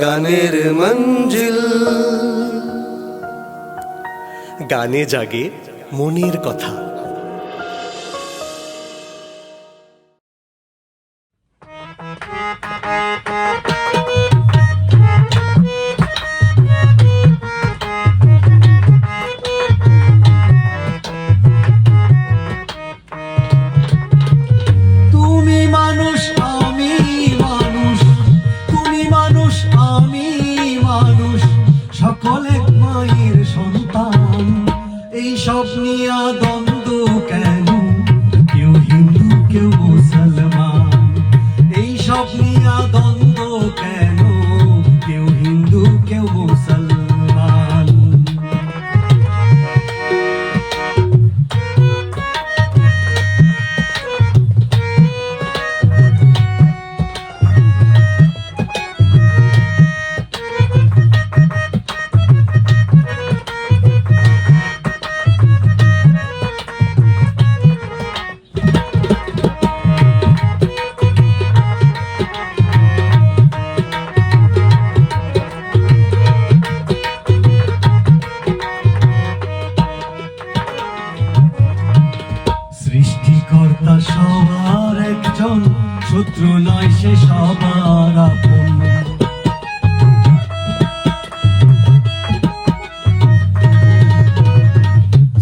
গানের মঞ্জিল। গানে জাগে মনির কথা। সব নিয়া একজন শত্রু নয় সে সবার আপন।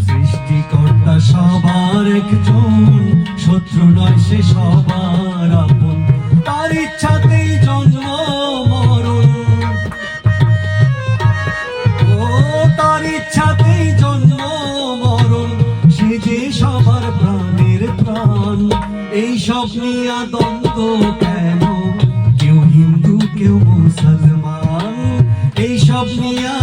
সৃষ্টিকর্তা সবার একজন, শত্রু নয় সে সবার আপন। তার ইচ্ছাতেই জন্ম মরণ। ও, তার ইচ্ছাতেই এই সব নিয়া দ্বন্দ্ব কেন? কেউ হিন্দু কেউ মুসলমান এই সব নিয়া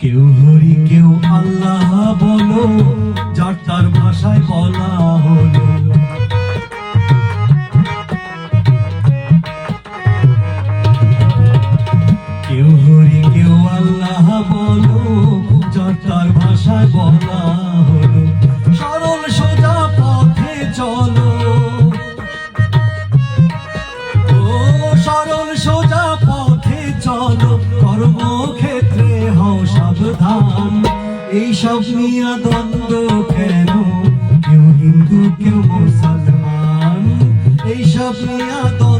কেউ হরি কেউ আল্লাহ বলো যার তার ভাষায় বলা এইসব নিয়া দ্বন্দ্ব কেন? কেউ হিন্দু কেউ মুসলমান। এইসব নিয়া দ্বন্দ্ব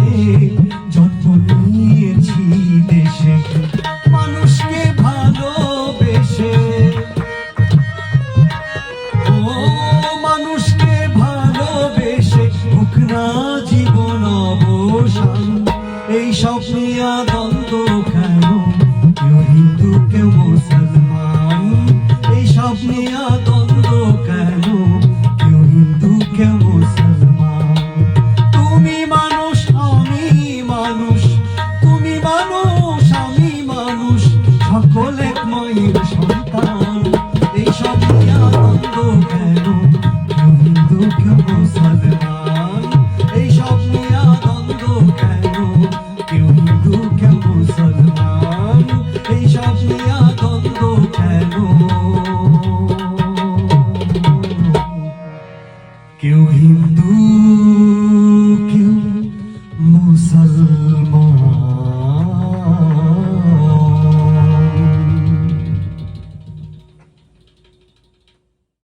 বেশে জন্ম নিয়েছি মানুষকে ভালোবেসে। ও মানুষকে ভালোবেসে না জীবন অবসান। এই সব নিয়া দ্বন্দ্ব কেন? কেউ হিন্দু, কেউ